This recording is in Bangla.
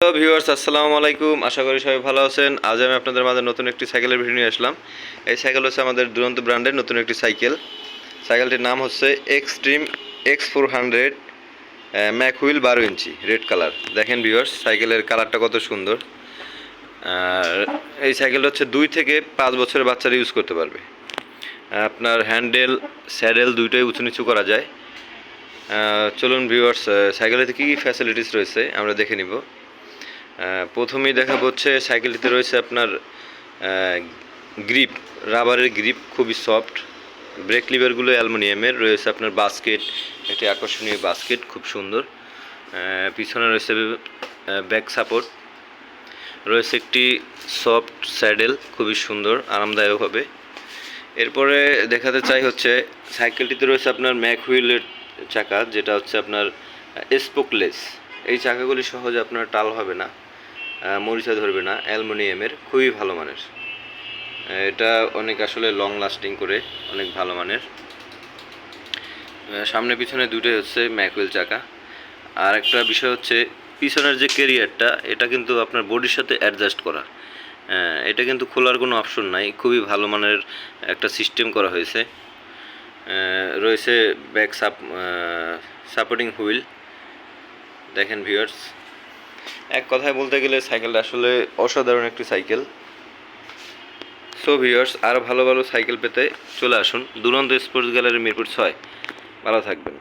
হ্যালো ভিউয়ার্স আসসালামু আলাইকুম। আশা করি সবাই ভালো আছেন। আজ আমি আপনাদের মাঝে নতুন একটি সাইকেলের ভিডিও নিয়ে আসলাম। এই সাইকেল হচ্ছে আমাদের দুরন্ত ব্র্যান্ডের নতুন একটি সাইকেল। সাইকেলটির নাম হচ্ছে extreme X four hundred mag wheel বারো ইঞ্চি রেড কালার দেখেন ভিউয়ার্স সাইকেলের কালারটা কত সুন্দর। আর এই সাইকেলটা হচ্ছে দুই থেকে পাঁচ বছরের বাচ্চারা ইউজ করতে পারবে। আপনার হ্যান্ডেল স্যাডেল দুইটাই উঁচু নিচু করা যায়। চলুন ভিউয়ার্স সাইকেলেতে কী কী ফ্যাসিলিটিস রয়েছে, আমরা দেখে নিব। প্রথমেই দেখা হচ্ছে সাইকেলটিতে রয়েছে আপনার গ্রিপ, রাবারের গ্রিপ, খুবই সফট। ব্রেক লিভারগুলো অ্যালুমিনিয়ামের, রয়েছে আপনার বাস্কেট, একটি আকর্ষণীয় বাস্কেট, খুব সুন্দর। পিছনে রয়েছে ব্যাক সাপোর্ট। রয়েছে একটি সফট স্যাডেল, খুবই সুন্দর, আরামদায়ক হবে। এরপরে দেখাতে চাই হচ্ছে, সাইকেলটিতে রয়েছে আপনার ম্যাক হুইলের চাকা, যেটা হচ্ছে আপনার স্পোকলেস। এই চাকাগুলি সহজে আপনার টাল হবে না। মরিচা ধরবে না, অ্যালুমিনিয়ামের, খুবই ভালো মানের। এটা অনেক আসলে লং লাস্টিং করে অনেক ভালো মানের। সামনে পিছনে দুটোই হচ্ছে ম্যাক হুইল চাকা। আর একটা বিষয় হচ্ছে, পিছনের যে কেরিয়ারটা এটা কিন্তু আপনার বডির সাথে অ্যাডজাস্ট করা। এটা কিন্তু খোলার কোনো অপশন নাই, খুবই ভালো মানের একটা সিস্টেম করা হয়েছে। রয়েছে ব্যাক সাপ সাপোর্টিং হুইল দেখেন ভিউয়ার্স এক কথায় বলতে গেলে সাইকেলটা আসলে অসাধারণ একটি সাইকেল। সো ভিউয়ার্স আরও ভালো ভালো সাইকেল পেতে চলে আসুন। দুরন্ত স্পোর্টস গ্যালারি মিরপুর ছয়। ভালো থাকবেন।